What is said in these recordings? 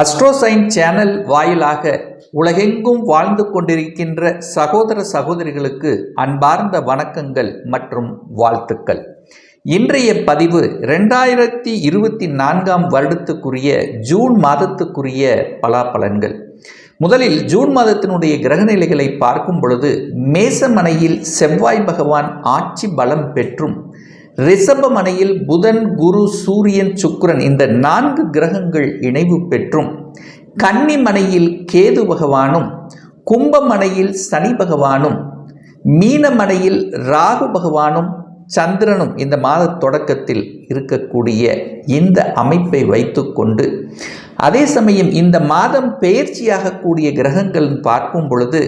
அஸ்ட்ரோசைன் channel வாயிலாக உலகெங்கும் வாழ்ந்து கொண்டிருக்கின்ற சகோதர சகோதரிகளுக்கு அன்பார்ந்த வணக்கங்கள் மற்றும் வாழ்த்துக்கள். இன்றைய பதிவு ரெண்டாயிரத்தி இருபத்தி நான்காம் வருடத்துக்குரிய ஜூன் மாதத்துக்குரிய பலாபலன்கள் முதலில் ஜூன் மாதத்தினுடைய கிரகநிலைகளை பார்க்கும் பொழுது மேசமனையில் செவ்வாய் பகவான் ஆட்சி பலம் பெற்றும் ரிஷபமனையில் புதன் குரு சூரியன் சுக்ரன் இந்த நான்கு கிரகங்கள் இணைவு பெற்றும். கன்னிமனையில் கேது பகவானும் கும்பமனையில் சனி பகவானும் மீனமனையில் ராகு பகவானும் சந்திரனும் இந்த மாத தொடக்கத்தில் இருக்கக்கூடிய இந்த அமைப்பை வைத்துக்கொண்டு அதே சமயம் இந்த மாதம் பெயர்ச்சியாகக்கூடிய கிரகங்கள் பார்க்கும் பொழுது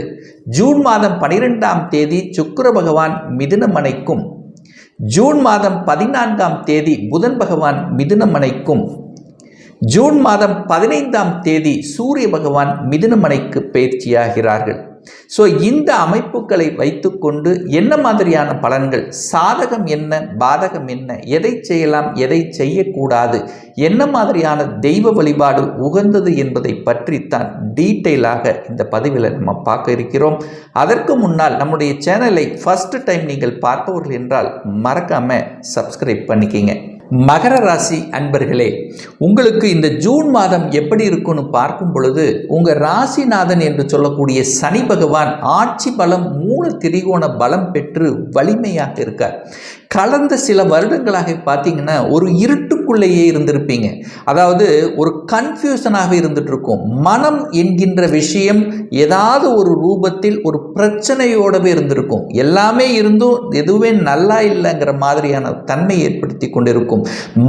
ஜூன் மாதம் பனிரெண்டாம் தேதி சுக்கர பகவான் மிதுனமனைக்கும் ஜூன் மாதம் பதினான்காம் தேதி புதன் பகவான் மிதுனமனைக்கும். ஜூன் மாதம் பதினைந்தாம் தேதி சூரிய பகவான் மிதுனமனைக்கு பயிற்சியாகிறார்கள். ஸோ இந்த அமைப்புகளை வைத்துக்கொண்டு என்ன மாதிரியான பலன்கள்? சாதகம் என்ன? பாதகம் என்ன? எதை செய்யலாம்? எதை செய்யக்கூடாது? என்ன மாதிரியான தெய்வ வழிபாடு உகந்தது என்பதை பற்றித்தான் டீட்டெயிலாக இந்த பதிவில் நம்ம பார்க்க இருக்கிறோம். அதற்கு முன்னால் நம்முடைய சேனலை ஃபஸ்ட்டு டைம் நீங்கள் பார்ப்பவர்கள் என்றால் மறக்காமல் சப்ஸ்கிரைப் பண்ணிக்கிங்க. மகர ராசி அன்பர்களே உங்களுக்கு இந்த ஜூன் மாதம் எப்படி இருக்குன்னு பார்க்கும் பொழுது உங்கள் ராசிநாதன் என்று சொல்லக்கூடிய சனி பகவான் ஆட்சி பலம் மூல திரிகோண பலம் பெற்று வலிமையாக இருக்கார். கடந்த சில வருடங்களாக பார்த்தீங்கன்னா ஒரு இருட்டுக்குள்ளேயே இருந்திருப்பீங்க. அதாவது ஒரு கன்ஃபியூஷனாக இருந்துகிட்ருக்கும் மனம் என்கின்ற விஷயம் ஏதாவது ஒரு ரூபத்தில் ஒரு பிரச்சனையோடவே இருந்திருக்கும். எல்லாமே இருந்தும் எதுவுமே நல்லா இல்லைங்கிற மாதிரியான தன்மை ஏற்படுத்தி கொண்டிருக்கும்.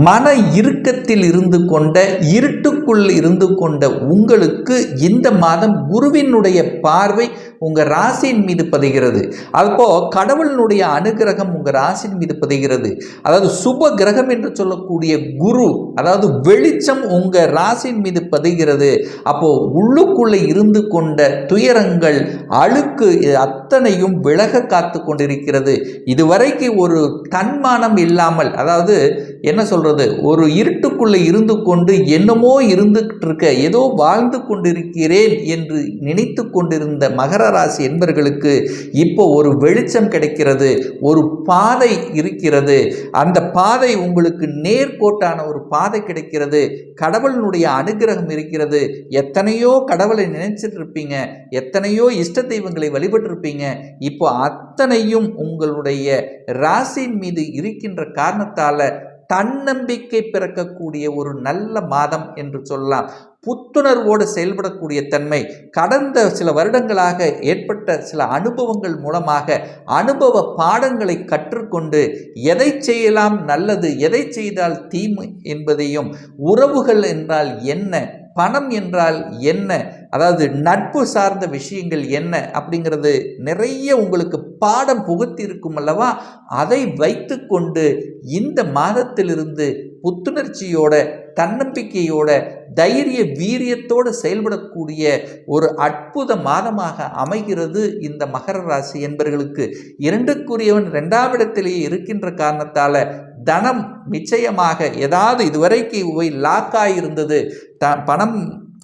மன இறுக்கத்தில் இருந்து கொண்ட இருட்டுக்குள் இருந்து கொண்ட உங்களுக்கு இந்த மாதம் குருவினுடைய பார்வை உங்கள் ராசியின் மீது பதிகிறது. அப்போ கடவுளினுடைய அனுகிரகம் உங்கள் ராசியின் மீது பதிகிறது. அதாவது சுப கிரகம் என்று சொல்லக்கூடிய குரு அதாவது வெளிச்சம் உங்கள் ராசியின் மீது பதிகிறது. அப்போ உள்ளுக்குள்ளே இருந்து கொண்ட துயரங்கள் அழுக்கு அத்தனையும் விலக காத்து கொண்டிருக்கிறது. இதுவரைக்கு ஒரு தன்மானம் இல்லாமல் அதாவது என்ன சொல்றது ஒரு இருட்டுக்குள்ளே இருந்து கொண்டு என்னமோ இருந்துகிட்டு இருக்க ஏதோ வாழ்ந்து கொண்டிருக்கிறேன் என்று நினைத்து கொண்டிருந்த மகர ராசி என்பர்களுக்கு இப்போ ஒரு வெளிச்சம் கிடைக்கிறது ஒரு பாதை இருக்கிறது. அந்த பாதை உங்களுக்கு நேர்கோட்டான ஒரு பாதை கிடைக்கிறது. கடவுளினுடைய அனுகிரகம் இருக்கிறது. எத்தனையோ கடவுளை நினைச்சிட்டு இருப்பீங்க எத்தனையோ இஷ்ட தெய்வங்களை வழிபட்டிருப்பீங்க. இப்போ அத்தனையும் உங்களுடைய ராசியின் மீது இருக்கின்ற காரணத்தால் தன்னம்பிக்கை பிறக்கக்கூடிய ஒரு நல்ல மாதம் என்று சொல்லலாம். புத்துணர்வோடு செயல்படக்கூடிய தன்மை கடந்த சில வருடங்களாக ஏற்பட்ட சில அனுபவங்கள் மூலமாக அனுபவ பாடங்களை கற்றுக்கொண்டு எதை செய்யலாம் நல்லது எதை செய்தால் தீமை என்பதையும் உறவுகள் என்றால் என்ன பணம் என்றால் என்ன அதாவது நட்பு சார்ந்த விஷயங்கள் என்ன அப்படிங்கிறது நிறைய உங்களுக்கு பாடம் புகுத்தி இருக்கும் அல்லவா? அதை வைத்து கொண்டு இந்த மாதத்திலிருந்து புத்துணர்ச்சியோட தன்னம்பிக்கையோட தைரிய வீரியத்தோடு செயல்படக்கூடிய ஒரு அற்புத மாதமாக அமைகிறது இந்த மகர ராசி என்பவர்களுக்கு இரண்டுக்குரியவன் ரெண்டாம் இடத்திலேயே இருக்கின்ற காரணத்தால் தனம் நிச்சயமாக ஏதாவது இதுவரைக்கு போய் லாக்காக இருந்தது த பணம்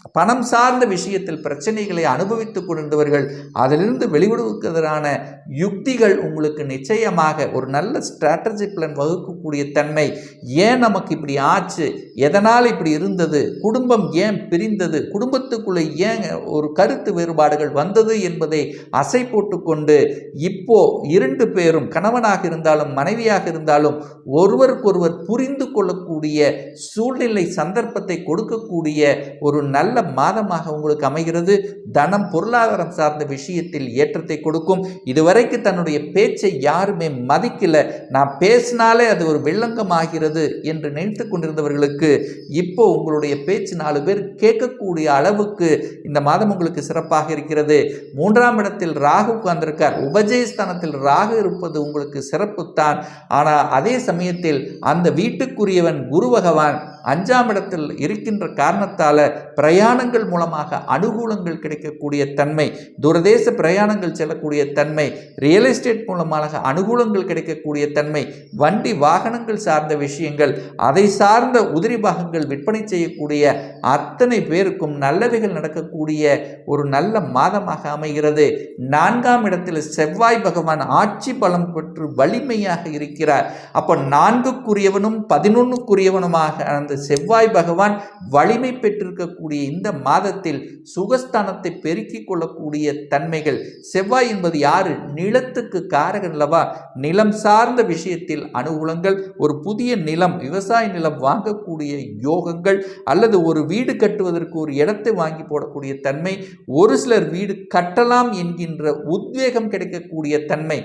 பணம் சார்ந்த விஷயத்தில் பிரச்சனைகளை அனுபவித்துக் கொண்டிருந்தவர்கள் அதிலிருந்து வெளிவிடுவதற்கான யுக்திகள் உங்களுக்கு நிச்சயமாக ஒரு நல்ல ஸ்ட்ராட்டஜி பிளான் வகுக்கக்கூடிய தன்மை. ஏன் நமக்கு இப்படி ஆச்சு? எதனால் இப்படி இருந்தது? குடும்பம் ஏன் பிரிந்தது? குடும்பத்துக்குள்ளே ஏன் ஒரு கருத்து வேறுபாடுகள் வந்தது என்பதை அசை போட்டுக்கொண்டு இப்போ இரண்டு பேரும் கணவனாக இருந்தாலும் மனைவியாக இருந்தாலும் ஒருவருக்கொருவர் புரிந்து கொள்ளக்கூடிய சூழ்நிலை சந்தர்ப்பத்தை கொடுக்கக்கூடிய ஒரு நல்ல நல்ல மாதமாக உங்களுக்கு அமைகிறது. தனம் பொருளாதாரம் சார்ந்த விஷயத்தில் ஏற்றத்தை கொடுக்கும். இதுவரைக்கு தன்னுடைய பேச்சை யாருமே மதிக்கல. நான் பேசினாலே அது ஒரு வில்லங்கம் ஆகிறது என்று நினைத்து கொண்டிருந்தவர்களுக்கு இப்போ உங்களுடைய பேச்சு நாலு பேர் கேட்கக்கூடிய அளவுக்கு இந்த மாதம் உங்களுக்கு சிறப்பாக இருக்கிறது. மூன்றாம் இடத்தில் ராகு உட்கார்ந்திருக்கார். உபஜயஸ்தானத்தில் ராகு இருப்பது உங்களுக்கு சிறப்புத்தான். ஆனால் அதே சமயத்தில் அந்த வீட்டுக்குரியவன் குரு பகவான் அஞ்சாம் இடத்தில் இருக்கின்ற காரணத்தால் பிரயாணங்கள் மூலமாக அனுகூலங்கள் கிடைக்கக்கூடிய தன்மை துரதேச பிரயாணங்கள் செல்லக்கூடிய தன்மை ரியல் எஸ்டேட் மூலமாக அனுகூலங்கள் கிடைக்கக்கூடிய தன்மை வண்டி வாகனங்கள் சார்ந்த விஷயங்கள் அதை சார்ந்த உதிரி பாகங்கள் விற்பனை செய்யக்கூடிய அத்தனை பேருக்கும் நல்லவைகள் நடக்கக்கூடிய ஒரு நல்ல மாதமாக அமைகிறது. நான்காம் இடத்தில் செவ்வாய் பகவான் ஆட்சி பலம் பெற்று வலிமையாக இருக்கிறார். அப்போ நான்குக்குரியவனும் பதினொன்னுக்குரியவனுமாக அந்த செவ்வாய் பகவான் வலிமை பெற்றிருக்கக்கூடிய இந்த மாதத்தில் சுகஸ்தானத்தை பெருக்கிக் கொள்ளக்கூடிய தன்மைகள் செவ்வாய் என்பது யாரு? நிலத்துக்கு காரகன் அல்லவா? நிலம் சார்ந்த விஷயத்தில் அனுகூலங்கள் ஒரு புதிய நிலம் விவசாய நிலம் வாங்கக்கூடிய யோகங்கள் அல்லது ஒரு வீடு கட்டுவதற்கு ஒரு இடத்தை வாங்கி போடக்கூடிய தன்மை ஒரு சிலர் வீடு கட்டலாம் என்கின்ற உத்வேகம் கிடைக்கக்கூடிய தன்மை.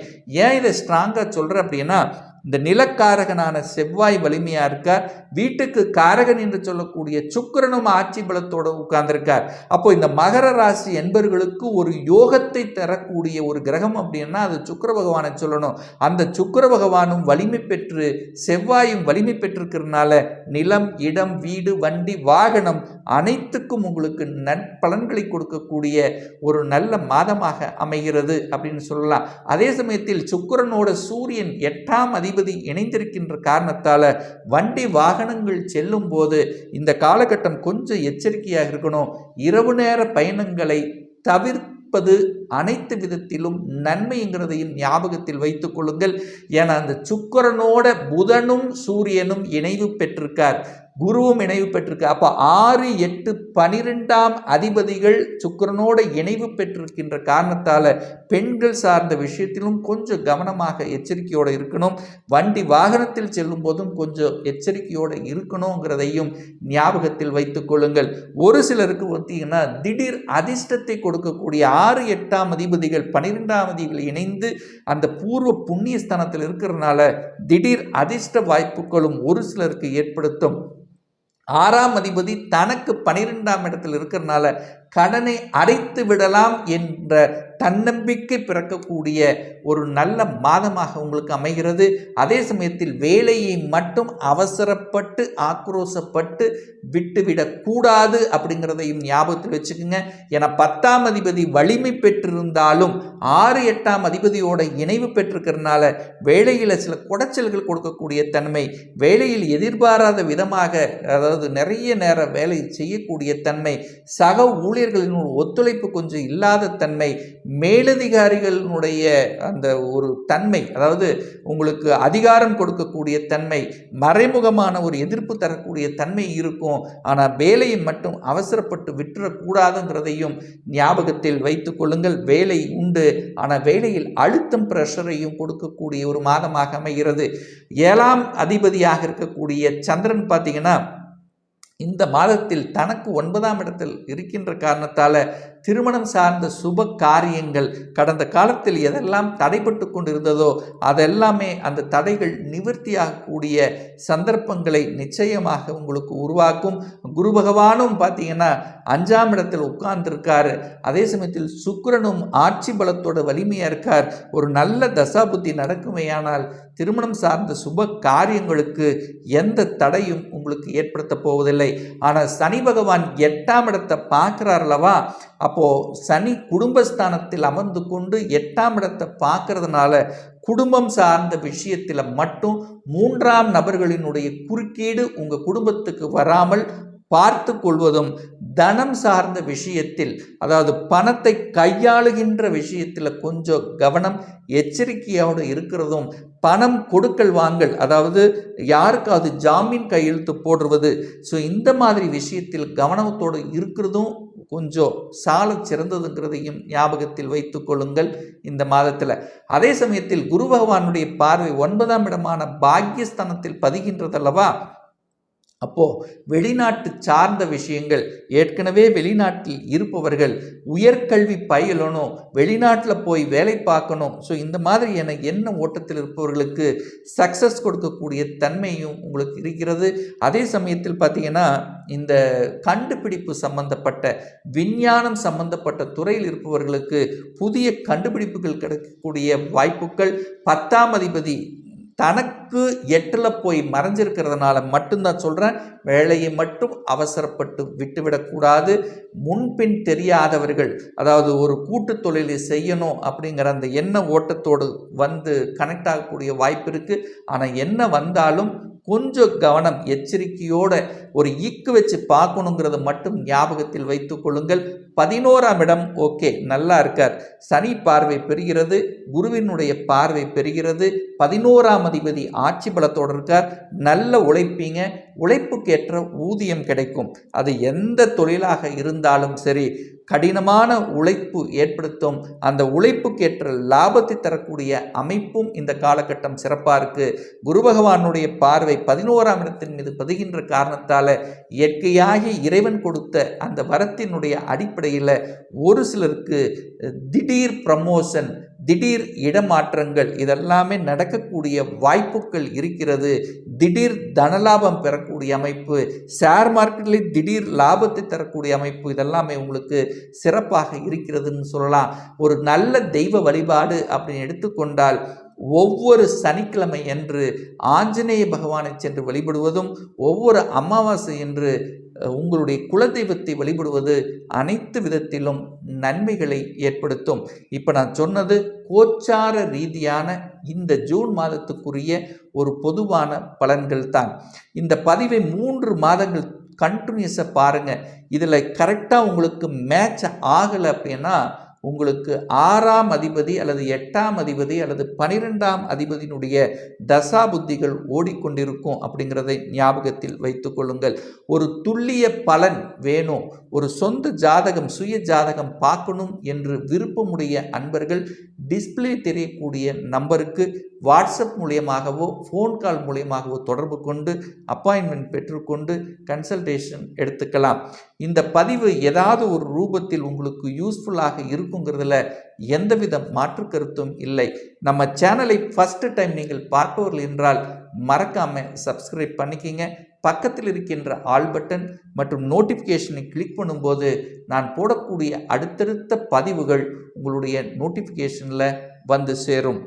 ஏன் இதை ஸ்ட்ராங்காக சொல்கிறேன் அப்படின்னா இந்த நிலக்காரகனான செவ்வாய் வலிமையாக இருக்கார். வீட்டுக்கு காரகன் என்று சொல்லக்கூடிய சுக்கிரனும் ஆட்சி பலத்தோடு உட்கார்ந்திருக்கார். அப்போ இந்த மகர ராசி என்பர்களுக்கு ஒரு யோகத்தை தரக்கூடிய ஒரு கிரகம் அப்படின்னா அது சுக்கிர பகவானை சொல்லணும். அந்த சுக்கிர பகவானும் வலிமை பெற்று செவ்வாயும் வலிமை பெற்றிருக்கிறதுனால நிலம் இடம் வீடு வண்டி வாகனம் அனைத்துக்கும் உங்களுக்கு நற்பலன்களை கொடுக்கக்கூடிய ஒரு நல்ல மாதமாக அமைகிறது அப்படின்னு சொல்லலாம். அதே சமயத்தில் சுக்கிரனோட சூரியன் எட்டாம் அதிபதி இணைந்திருக்கின்ற காரணத்தால் வண்டி வாகனங்கள் செல்லும் போது இந்த காலகட்டம் கொஞ்சம் எச்சரிக்கையாக இருக்கணும். இரவு நேர பயணங்களை தவிர்ப்பது அனைத்து விதத்திலும் நன்மைங்கிறதையும் ஞாபகத்தில் வைத்துக் கொள்ளுங்கள். ஏன்னா அந்த சுக்கரனோட புதனும் சூரியனும் இணைவு பெற்றிருக்கார். குருவும் இணைவு பெற்றிருக்கு அப்போ ஆறு எட்டு பனிரெண்டாம் அதிபதிகள் சுக்கரனோட இணைவு பெற்றிருக்கின்ற காரணத்தால் பெண்கள் சார்ந்த விஷயத்திலும் கொஞ்சம் கவனமாக எச்சரிக்கையோடு இருக்கணும். வண்டி வாகனத்தில் செல்லும் போதும் கொஞ்சம் எச்சரிக்கையோடு இருக்கணுங்கிறதையும் ஞாபகத்தில் வைத்துக் கொள்ளுங்கள். ஒரு சிலருக்கு பார்த்தீங்கன்னா திடீர் அதிர்ஷ்டத்தை கொடுக்கக்கூடிய ஆறு எட்டாம் அதிபதிகள் பனிரெண்டாம் அதிபதிகள் இணைந்து அந்த பூர்வ புண்ணிய ஸ்தானத்தில் இருக்கிறதுனால திடீர் அதிர்ஷ்ட வாய்ப்புகளும் ஒரு சிலருக்கு ஏற்படுத்தும். ஆறாம் அதிபதி தனக்கு பனிரெண்டாம் இடத்தில் இருக்கிறனால கடனை அடைத்து விடலாம் என்ற தன்னம்பிக்கை பிறக்கக்கூடிய ஒரு நல்ல மாதமாக உங்களுக்கு அமைகிறது. அதே சமயத்தில் வேலையை மட்டும் அவசரப்பட்டு ஆக்ரோசப்பட்டு விட்டுவிடக்கூடாது அப்படிங்கிறதையும் ஞாபகத்தில் வச்சுக்கோங்க. ஏன்னா பத்தாம் அதிபதி வலிமை பெற்றிருந்தாலும் ஆறு எட்டாம் அதிபதியோட இணைவு பெற்றிருக்கிறதுனால வேலையில் சில குடைச்சல்கள் கொடுக்கக்கூடிய தன்மை வேலையில் எதிர்பாராத விதமாக அதாவது நிறைய நேரம் வேலை செய்யக்கூடிய தன்மை சக ஊழியர்களின் ஒத்துழைப்பு கொஞ்சம் இல்லாத தன்மை மேலதிகாரிகளினுடைய அந்த ஒரு தன்மை அதாவது உங்களுக்கு அதிகாரம் கொடுக்கக்கூடிய தன்மை மறைமுகமான ஒரு எதிர்ப்பு தரக்கூடிய தன்மை இருக்கும். ஆனால் வேலையை மட்டும் அவசரப்பட்டு விட்டுறக்கூடாதுங்கிறதையும் ஞாபகத்தில் வைத்து கொள்ளுங்கள். வேலை உண்டு. ஆனால் வேலையில் அழுத்தம் பிரஷரையும் கொடுக்கக்கூடிய ஒரு மாதமாக அமைகிறது. ஏழாம் அதிபதியாக இருக்கக்கூடிய சந்திரன் பார்த்தீங்கன்னா இந்த மாதத்தில் தனக்கு ஒன்பதாம் இடத்தில் இருக்கின்ற காரணத்தால் திருமணம் சார்ந்த சுப காரியங்கள் கடந்த காலத்தில் எதெல்லாம் தடைப்பட்டு கொண்டிருந்ததோ அதெல்லாமே அந்த தடைகள் நிவர்த்தியாகக்கூடிய சந்தர்ப்பங்களை நிச்சயமாக உங்களுக்கு உருவாக்கும். குரு பகவானும் பார்த்தீங்கன்னா அஞ்சாம் இடத்தில் உட்கார்ந்துருக்காரு. அதே சமயத்தில் சுக்கரனும் ஆட்சி பலத்தோட வலிமையாக இருக்கார். ஒரு நல்ல தசாபுத்தி நடக்குமையானால் திருமணம் சார்ந்த சுப காரியங்களுக்கு எந்த தடையும் உங்களுக்கு ஏற்படுத்த போவதில்லை. ஆனால் சனி பகவான் எட்டாம் இடத்தை பார்க்குறாருலவா அப்போது சனி குடும்பஸ்தானத்தில் அமர்ந்து கொண்டு எட்டாம் இடத்தை பார்க்கறதுனால குடும்பம் சார்ந்த விஷயத்தில் மட்டும் மூன்றாம் நபர்களினுடைய குறுக்கீடு உங்கள் குடும்பத்துக்கு வராமல் பார்த்து கொள்வதும் தனம் சார்ந்த விஷயத்தில் அதாவது பணத்தை கையாளுகின்ற விஷயத்தில் கொஞ்சம் கவனம் எச்சரிக்கையோடு இருக்கிறதும் பணம் கொடுக்கல் வாங்கல் அதாவது யாருக்காவது ஜாமீன் கையெழுத்து போடுறது ஸோ இந்த மாதிரி விஷயத்தில் கவனத்தோடு இருக்கிறதும் கொஞ்சம் சால சிறந்ததுங்கிறதையும் ஞாபகத்தில் வைத்து கொள்ளுங்கள் இந்த மாதத்தில். அதே சமயத்தில் குரு பகவானுடைய பார்வை ஒன்பதாம் இடமான பாக்யஸ்தானத்தில் பதிகின்றதல்லவா? அப்போது வெளிநாட்டு சார்ந்த விஷயங்கள் ஏற்கனவே வெளிநாட்டில் இருப்பவர்கள் உயர்கல்வி பயிலணும் வெளிநாட்டில் போய் வேலை பார்க்கணும். ஸோ இந்த மாதிரி என என்ன ஓட்டத்தில் இருப்பவர்களுக்கு சக்ஸஸ் கொடுக்கக்கூடிய தன்மையும் உங்களுக்கு இருக்கிறது. அதே சமயத்தில் பார்த்தீங்கன்னா இந்த கண்டுபிடிப்பு சம்பந்தப்பட்ட விஞ்ஞானம் சம்பந்தப்பட்ட துறையில் இருப்பவர்களுக்கு புதிய கண்டுபிடிப்புகள் கிடைக்கக்கூடிய வாய்ப்புகள் பத்தாம் அதிபதி தனக்கு எட்டில் போய் மறைஞ்சிருக்கிறதுனால மட்டும்தான் சொல்கிறேன் வேலையை மட்டும் அவசரப்பட்டு விட்டுவிடக்கூடாது முன்பின் தெரியாதவர்கள் அதாவது ஒரு கூட்டு தொழிலை செய்யணும் அப்படிங்கிற அந்த எண்ண ஓட்டத்தோடு வந்து கனெக்ட் ஆகக்கூடிய வாய்ப்பு இருக்குது ஆனால் என்ன வந்தாலும் கொஞ்சம் கவனம் எச்சரிக்கையோட ஒரு ஈக்கு வச்சு பார்க்கணுங்கிறத மட்டும் ஞாபகத்தில் வைத்துக்கொள்ளுங்கள் பதினோராம் இடம் ஓகே நல்லா இருக்கார். சனி பார்வை பெறுகிறது குருவினுடைய பார்வை பெறுகிறது பதினோராம் அதிபதி ஆட்சி பலத்தோடு இருக்கார். நல்ல உழைப்பீங்க உழைப்புக்கேற்ற ஊதியம் கிடைக்கும். அது எந்த தொழிலாக இருந்தாலும் சரி கடினமான உழைப்பு ஏற்படுத்தும் அந்த உழைப்புக்கேற்ற லாபத்தை தரக்கூடிய அமைப்பும் இந்த காலகட்டம் சிறப்பாக இருக்குது குரு பகவானுடைய பார்வை பதினோராம் இடத்தின் மீது பதிகின்ற காரணத்தால் இயற்கையாகி இறைவன் கொடுத்த அந்த வரத்தினுடைய அடிப்படை அடிப்படையில் ஒரு சிலருக்கு திடீர் ப்ரமோஷன் திடீர் இடமாற்றங்கள் இதெல்லாமே நடக்கக்கூடிய வாய்ப்புகள் இருக்கிறது. திடீர் தனலாபம் பெறக்கூடிய அமைப்பு ஷேர் மார்க்கெட்லேயே திடீர் லாபத்தை தரக்கூடிய அமைப்பு இதெல்லாமே உங்களுக்கு சிறப்பாக இருக்கிறதுன்னு சொல்லலாம். ஒரு நல்ல தெய்வ வழிபாடு அப்படின்னு எடுத்துக்கொண்டால் ஒவ்வொரு சனிக்கிழமை என்று ஆஞ்சநேய பகவானை சென்று வழிபடுவதும் ஒவ்வொரு அமாவாசை என்று உங்களுடைய குலதெய்வத்தை வழிபடுவது அனைத்து விதத்திலும் நன்மைகளை ஏற்படுத்தும். இப்போ நான் சொன்னது கோச்சார ரீதியான இந்த ஜூன் மாதத்துக்குரிய ஒரு பொதுவான பலன்கள் தான் இந்த பதிவை மூன்று மாதங்கள் கண்டினியூஸாக பாருங்கள் இதில் கரெக்டாக உங்களுக்கு மேட்ச் ஆகலை அப்படின்னா உங்களுக்கு ஆறாம் அதிபதி அல்லது எட்டாம் அதிபதி அல்லது பனிரெண்டாம் அதிபதியினுடைய தசா புத்திகள் ஓடிக்கொண்டிருக்கும் அப்படிங்கிறதை ஞாபகத்தில் வைத்துக்கொள்ளுங்கள். ஒரு துல்லிய பலன் வேணும். ஒரு சொந்த ஜாதகம் சுய ஜாதகம் பார்க்கணும் என்று விருப்பமுடைய அன்பர்கள் டிஸ்பிளே தெரியக்கூடிய நம்பருக்கு வாட்ஸ்அப் மூலியமாகவோ ஃபோன் கால் மூலியமாகவோ தொடர்பு கொண்டு அப்பாயின்மெண்ட் பெற்றுக்கொண்டு கன்சல்டேஷன் எடுத்துக்கலாம். இந்த பதிவு ஏதாவது ஒரு ரூபத்தில் உங்களுக்கு யூஸ்ஃபுல்லாக இருக்குங்கிறதுல எந்தவித மாற்று கருத்தும் இல்லை. நம்ம சேனலை ஃபஸ்ட்டு டைம் நீங்கள் பார்ப்பவர்கள் என்றால் மறக்காமல் சப்ஸ்கிரைப் பண்ணிக்கிங்க. பக்கத்தில் இருக்கின்ற ஆல் பட்டன் மற்றும் நோட்டிஃபிகேஷனை கிளிக் பண்ணும்போது நான் போடக்கூடிய அடுத்தடுத்த பதிவுகள் உங்களுடைய நோட்டிஃபிகேஷனில் வந்து சேரும்.